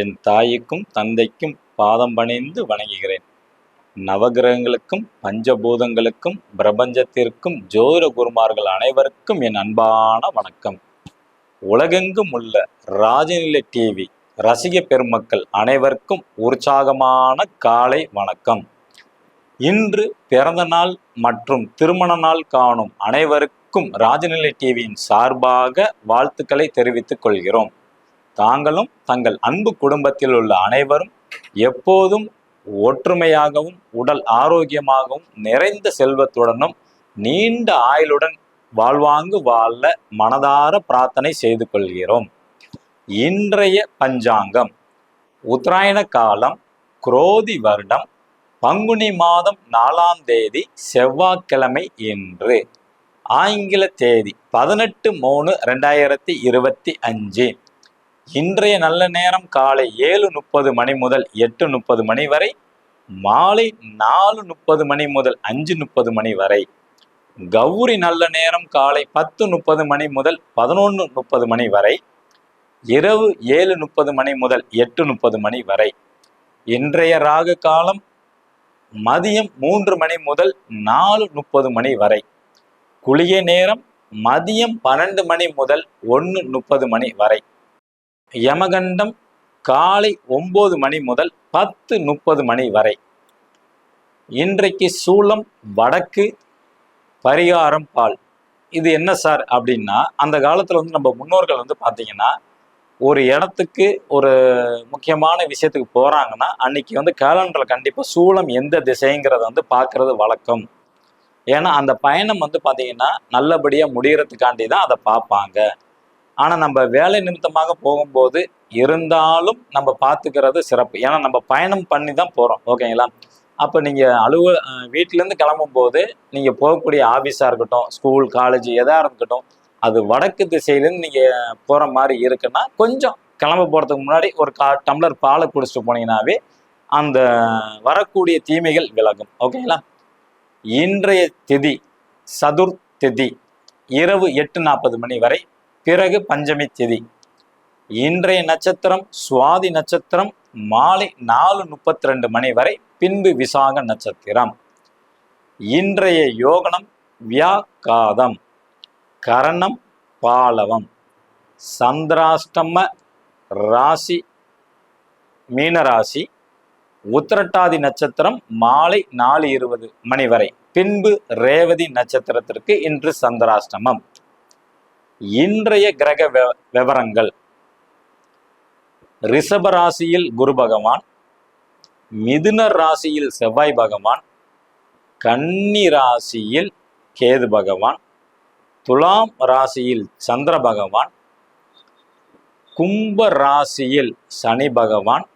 என் தாய்க்கும் தந்தைக்கும் பாதம் பணிந்து வணங்குகிறேன். நவகிரகங்களுக்கும் பஞ்சபூதங்களுக்கும் பிரபஞ்சத்திற்கும் ஜோதிட குருமார்கள் அனைவருக்கும் என் அன்பான வணக்கம். உலகெங்கும் உள்ள ராஜநிலை டிவி ரசிக பெருமக்கள் அனைவருக்கும் உற்சாகமான காலை வணக்கம். இன்று பிறந்த நாள் மற்றும் திருமண நாள் காணும் அனைவருக்கும் ராஜநிலை டிவியின் சார்பாக வாழ்த்துக்களை தெரிவித்துக் கொள்கிறோம். தாங்களும் தங்கள் அன்பு குடும்பத்தில் உள்ள அனைவரும் எப்போதும் ஒற்றுமையாகவும் உடல் ஆரோக்கியமாகவும் நிறைந்த செல்வத்துடனும் நீண்ட ஆயுளுடன் வாழ்வாங்கு வாழ மனதார பிரார்த்தனை செய்து கொள்கிறோம். இன்றைய பஞ்சாங்கம் உத்தராயண காலம் குரோதி வருடம் பங்குனி மாதம் நாலாம் தேதி செவ்வாய்க்கிழமை இன்று. ஆங்கில தேதி பதினெட்டு மூணு ரெண்டாயிரத்தி இருபத்தி அஞ்சு. இன்றைய நல்ல நேரம் காலை ஏழு முப்பது மணி முதல் எட்டு முப்பது மணி வரை மாலை நாலு முப்பது மணி முதல் அஞ்சு முப்பது மணி வரை கௌரி நல்ல நேரம் காலை பத்து முப்பது மணி முதல் பதினொன்று முப்பது மணி வரை இரவு ஏழு முப்பது மணி முதல் எட்டு முப்பது மணி வரை இன்றைய ராகு காலம் மதியம் மூன்று மணி முதல் நாலு முப்பது மணி வரை குளிய நேரம் மதியம் பன்னெண்டு மணி முதல் ஒன்று முப்பது மணி வரை யமகண்டம் காலை ஒம்பது மணி முதல் பத்து முப்பது மணி வரை. இன்றைக்கு சூளம் வடக்கு பரிகாரம் பால். இது என்ன சார் அப்படின்னா அந்த காலத்தில் வந்து நம்ம முன்னோர்கள் வந்து பார்த்தீங்கன்னா ஒரு இடத்துக்கு ஒரு முக்கியமான விஷயத்துக்கு போகிறாங்கன்னா அன்னைக்கு வந்து கேலண்டரில் கண்டிப்பாக சூளம் எந்த திசைங்கிறத வந்து பார்க்கறது வழக்கம். ஏன்னா அந்த பயணம் வந்து பார்த்தீங்கன்னா நல்லபடியாக முடியறதுக்காண்டி தான் அதை பார்ப்பாங்க ஆனால் நம்ம வேலை நிமித்தமாக போகும்போது இருந்தாலும் நம்ம பார்த்துக்கிறது சிறப்பு. ஏன்னா நம்ம பயணம் பண்ணி தான் போகிறோம் ஓகேங்களா? அப்போ நீங்கள் அலுவ வீட்டிலேருந்து வீட்டிலேருந்து கிளம்பும்போது நீங்கள் போகக்கூடிய ஆஃபீஸாக இருக்கட்டும் ஸ்கூல் காலேஜ் எதாக இருக்கட்டும் அது வடக்கு திசையிலேருந்து நீங்கள் போகிற மாதிரி இருக்குன்னா கொஞ்சம் கிளம்ப போகிறதுக்கு முன்னாடி ஒரு கா டம்ளர் பாலை குடிச்சிட்டு போனீங்கன்னாவே அந்த வரக்கூடிய தீமைகள் விலகும். ஓகேங்களா? இன்றைய திதி சதுர் திதி இரவு எட்டு நாற்பது மணி வரை பிறகு பஞ்சமி திதி. இன்றைய நட்சத்திரம் சுவாதி நட்சத்திரம் மாலை நாலு முப்பத்தி ரெண்டு மணி வரை பின்பு விசாக நட்சத்திரம். இன்றைய யோகனம் வியாக்காதம் கரணம் பாலவம் சந்திராஷ்டம ராசி மீனராசி உத்திரட்டாதி நட்சத்திரம் மாலை நாலு இருபது மணி வரை. பின்பு ரேவதி நட்சத்திரத்திற்கு இன்று சந்திராஷ்டமம். இன்றைய கிரக விவரங்கள். ரிஷப ராசியில் குரு பகவான் மிதுன ராசியில் செவ்வாய் பகவான் கன்னி ராசியில் கேது பகவான் துலாம் ராசியில் சந்திர பகவான் கும்ப ராசியில் சனி பகவான்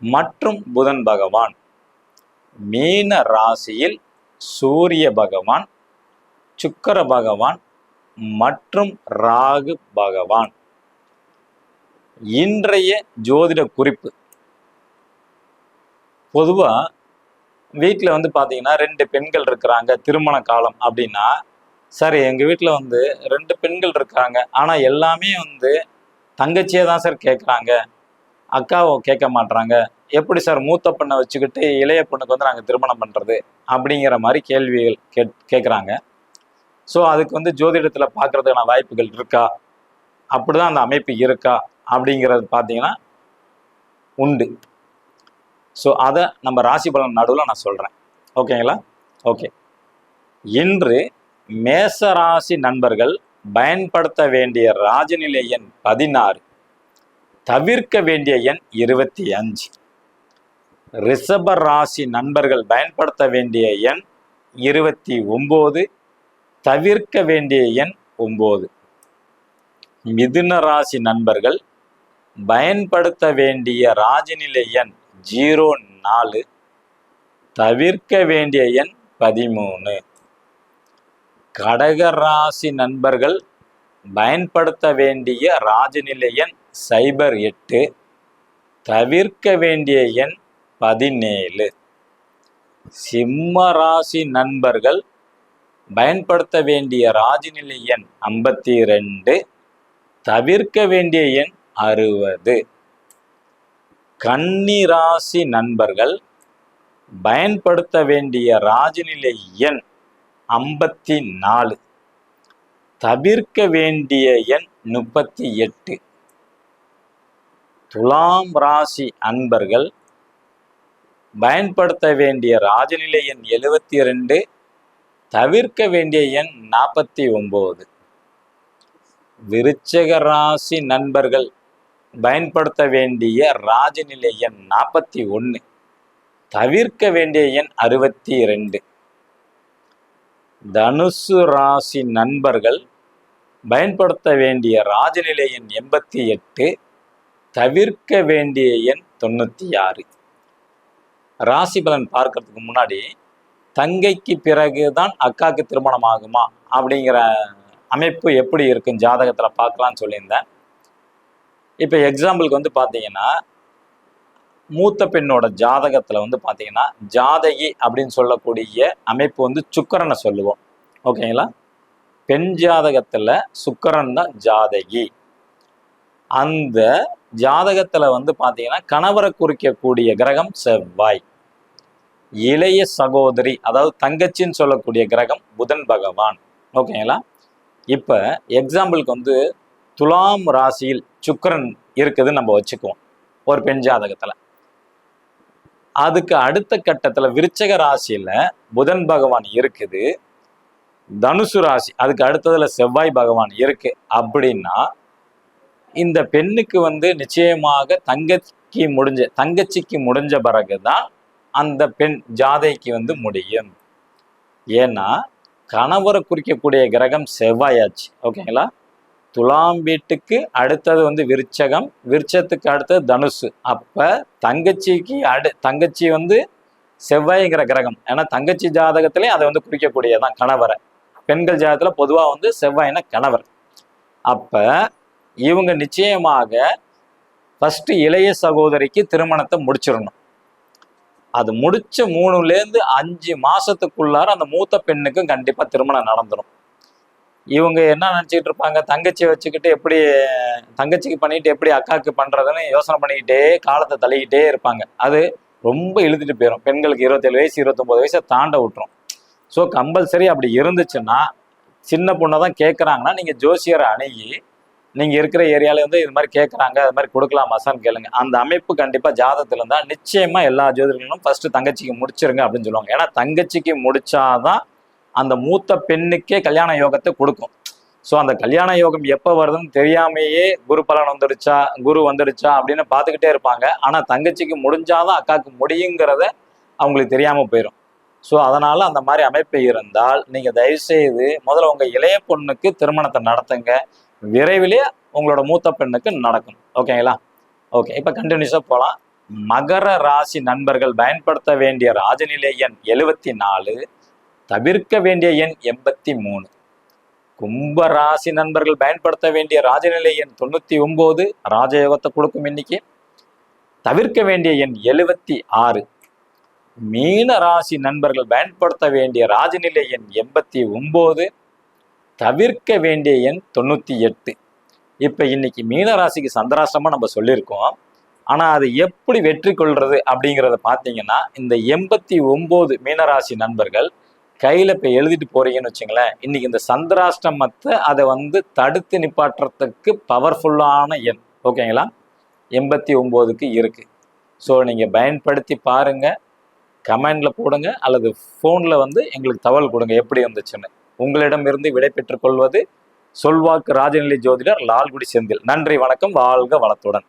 மற்றும் புதன் பகவான். மீன ராசியில் சூரிய பகவான் சுக்கர பகவான் மற்றும் ராகு பகவான். இன்றைய ஜோதிட குறிப்பு. பொதுவாக வீட்டில் வந்து பார்த்தீங்கன்னா ரெண்டு பெண்கள் இருக்கிறாங்க திருமண காலம் அப்படின்னா சார் எங்கள் வீட்டில் வந்து ரெண்டு பெண்கள் இருக்காங்க ஆனால் எல்லாமே வந்து தங்கச்சியே தான் சார் கேட்குறாங்க அக்காவை கேட்க மாட்றாங்க. எப்படி சார் மூத்த பெண்ணை வச்சுக்கிட்டு இளைய பொண்ணுக்கு வந்து நாங்கள் திருமணம் பண்ணுறது அப்படிங்கிற மாதிரி கேள்விகள் கேட் கேட்குறாங்க ஸோ அதுக்கு வந்து ஜோதிடத்தில் பார்க்கறதுக்கான வாய்ப்புகள் இருக்கா? அப்படிதான் அந்த அமைப்பு இருக்கா? அப்படிங்கிறது பார்த்தீங்கன்னா உண்டு. ஸோ அதை நம்ம ராசி பலன் நடுவில் நான் சொல்கிறேன் ஓகேங்களா ஓகே இன்று மேச ராசி நண்பர்கள் பயன்படுத்த வேண்டிய ராஜநிலை எண் பதினாறு. தவிர்க்க வேண்டிய எண் இருபத்தி அஞ்சு. ரிஷப ராசி நண்பர்கள் பயன்படுத்த வேண்டிய எண் இருபத்தி ஒம்பது. தவிர்க்க வேண்டிய எண் ஒம்பது. மிதுன ராசி நண்பர்கள் பயன்படுத்த வேண்டிய ராஜநிலை எண் ஜீரோ நாலு தவிர்க்க வேண்டிய எண் பதிமூணு. கடக ராசி நண்பர்கள் பயன்படுத்த வேண்டிய ராஜநிலை எண் சைபர் எட்டு தவிர்க்க வேண்டிய எண் பதினேழு. சிம்ம ராசி நண்பர்கள் பயன்படுத்த வேண்டிய ராஜநிலை எண் ஐம்பத்தி ரெண்டு தவிர்க்க வேண்டிய எண் அறுபது. கன்னி ராசி நண்பர்கள் பயன்படுத்த வேண்டிய ராஜநிலை எண் ஐம்பத்தி நாலு. தவிர்க்க வேண்டிய எண் முப்பத்தி எட்டு. துலாம் ராசி அன்பர்கள் பயன்படுத்த வேண்டிய ராஜநிலை எண் எழுவத்தி ரெண்டு தவிர்க்க வேண்டிய எண் நாற்பத்தி ஒம்பது விருச்சக ராசி நண்பர்கள் பயன்படுத்த வேண்டிய ராஜநிலை எண் நாற்பத்தி ஒன்று. தவிர்க்க வேண்டிய எண் அறுபத்தி ரெண்டு. தனுசு ராசி நண்பர்கள் பயன்படுத்த வேண்டிய ராஜநிலை எண் எண்பத்தி எட்டு. தவிர்க்க வேண்டிய எண் தொண்ணூற்றி ஆறு. ராசி பலன் பார்க்கறதுக்கு முன்னாடி தங்கைக்கு பிறகுதான் அக்காவுக்கு திருமணம் ஆகுமா அப்படிங்கிற அமைப்பு எப்படி இருக்கும் ஜாதகத்தில் பார்க்கலான்னு சொல்லியிருந்தேன். இப்போ எக்ஸாம்பிளுக்கு வந்து பார்த்தீங்கன்னா மூத்த பெண்ணோட ஜாதகத்தில் வந்து பார்த்தீங்கன்னா ஜாதகி அப்படின்னு சொல்லக்கூடிய அமைப்பு வந்து சுக்கரனை சொல்லுவோம். ஓகேங்களா? பெண் ஜாதகத்தில் சுக்கரன் தான் ஜாதகி. அந்த ஜாதகத்தில் வந்து பார்த்தீங்கன்னா கணவரை குறிக்கக்கூடிய கிரகம் செவ்வாய். இளைய சகோதரி அதாவது தங்கச்சின்னு சொல்லக்கூடிய கிரகம் புதன் பகவான். ஓகேங்களா? இப்போ எக்ஸாம்பிளுக்கு வந்து துலாம் ராசியில் சுக்கரன் இருக்குதுன்னு நம்ம வச்சுக்குவோம் ஒரு பெண் ஜாதகத்தில். அதுக்கு அடுத்த கட்டத்தில் விருச்சக ராசியில் புதன் பகவான் இருக்குது தனுசு ராசி அதுக்கு அடுத்ததுல செவ்வாய் பகவான் இருக்கு அப்படின்னா இந்த பெண்ணுக்கு வந்து நிச்சயமாக தங்கச்சிக்கு முடிஞ்ச தங்கச்சிக்கு முடிஞ்ச பிறகுதான் அந்த பெண் ஜாதைக்கு வந்து முடியும். ஏன்னா கணவரை குறிக்கக்கூடிய கிரகம் செவ்வாயாச்சு. ஓகேங்களா? துலாம் வீட்டுக்கு அடுத்தது வந்து விருச்சகம் விருச்சத்துக்கு அடுத்தது தனுசு. அப்போ தங்கச்சிக்கு அடு தங்கச்சி வந்து செவ்வாய்ங்கிற கிரகம். ஏன்னா தங்கச்சி ஜாதகத்திலே அதை வந்து குறிக்கக்கூடியதான் கணவரை. பெண்கள் ஜாதகத்தில் பொதுவாக வந்து செவ்வாய்னா கணவர். அப்போ இவங்க நிச்சயமாக ஃபஸ்ட்டு இளைய சகோதரிக்கு திருமணத்தை முடிச்சிடணும். அது முடிச்ச மூணுலேருந்து அஞ்சு மாசத்துக்குள்ளார அந்த மூத்த பெண்ணுக்கும் கண்டிப்பா திருமணம் நடந்துடும் இவங்க என்ன நினச்சிக்கிட்டு இருப்பாங்க? தங்கச்சியை வச்சுக்கிட்டு எப்படி தங்கச்சிக்கு பண்ணிட்டு எப்படி அக்காவுக்கு பண்ணுறதுன்னு யோசனை பண்ணிக்கிட்டே காலத்தை தள்ளிக்கிட்டே இருப்பாங்க. அது ரொம்ப இழுத்துட்டு போயிடும் பெண்களுக்கு இருபத்தேழு வயசு இருபத்தொம்போது வயசை தாண்ட விட்டுரும். ஸோ கம்பல்சரி அப்படி இருந்துச்சுன்னா சின்ன பொண்ணை தான் கேட்குறாங்கன்னா நீங்கள் ஜோசியரை அணுகி நீங்கள் இருக்கிற ஏரியாவில் வந்து இது மாதிரி கேட்குறாங்க அது மாதிரி கொடுக்கலாமாசான்னு கேளுங்க. அந்த அமைப்பு கண்டிப்பாக ஜாதகத்தில் இருந்தால் நிச்சயமாக எல்லா ஜோதிடர்களும் ஃபஸ்ட்டு தங்கச்சிக்கு முடிச்சிருங்க அப்படின்னு சொல்லுவாங்க. ஏன்னா தங்கச்சிக்கு முடிச்சாதான் அந்த மூத்த பெண்ணுக்கே கல்யாண யோகத்தை கொடுக்கும். ஸோ அந்த கல்யாண யோகம் எப்போ வருதுன்னு தெரியாமையே குரு பலன் வந்துடுச்சா குரு வந்துடுச்சா அப்படின்னு பார்த்துக்கிட்டே இருப்பாங்க. ஆனால் தங்கச்சிக்கு முடிஞ்சாதான் அக்காவுக்கு முடியுங்கிறத அவங்களுக்கு தெரியாமல் போயிடும் ஸோ அதனால அந்த மாதிரி அமைப்பு இருந்தால் நீங்கள் தயவு செய்து முதல்ல உங்கள் இளைய பொண்ணுக்கு திருமணத்தை நடத்துங்க. விரைவிலே உங்களோட மூத்த பெண்ணுக்கு நடக்கும். ஓகேங்களா? ஓகே இப்போ கண்டினியூஸாக போகலாம் மகர ராசி நண்பர்கள் பயன்படுத்த வேண்டிய ராஜநிலை எண் எழுவத்தி நாலு தவிர்க்க வேண்டிய எண் எண்பத்தி மூணு கும்ப ராசி நண்பர்கள் பயன்படுத்த வேண்டிய ராஜநிலை எண் தொண்ணூற்றி ஒம்பது ராஜயோகத்தை கொடுக்கும் இன்னைக்கு. தவிர்க்க வேண்டிய எண் எழுவத்தி ஆறு மீன ராசி நண்பர்கள் பயன்படுத்த வேண்டிய ராஜநிலை எண் எண்பத்தி ஒம்பது தவிர்க்க வேண்டிய எண் தொண்ணூற்றி எட்டு. இப்போ இன்னைக்கு மீனராசிக்கு ராசிக்கு நம்ம சொல்லியிருக்கோம். ஆனால் அது எப்படி வெற்றி கொள்வது அப்படிங்கிறத பார்த்தீங்கன்னா இந்த எண்பத்தி ஒம்பது மீனராசி நண்பர்கள் கையில் இப்போ எழுதிட்டு போறீங்கன்னு வச்சுங்களேன் இன்னைக்கு இந்த சந்திராஷ்டமத்தை அதை வந்து தடுத்து நிப்பாட்டுறதுக்கு பவர்ஃபுல்லான எண். ஓகேங்களா? எண்பத்தி ஒம்போதுக்கு இருக்குது ஸோ நீங்கள் பயன்படுத்தி பாருங்கள் கமெண்டில் போடுங்க. அல்லது ஃபோனில் வந்து எங்களுக்கு தகவல் கொடுங்க. எப்படி இருந்துச்சுன்னு. உங்களிடமிருந்து விடை பெற்றுக் கொள்வது சொல்வாக்கு ராஜநிலை ஜோதிடர் லால்குடி செந்தில். நன்றி வணக்கம் வாழ்க வளத்துடன்.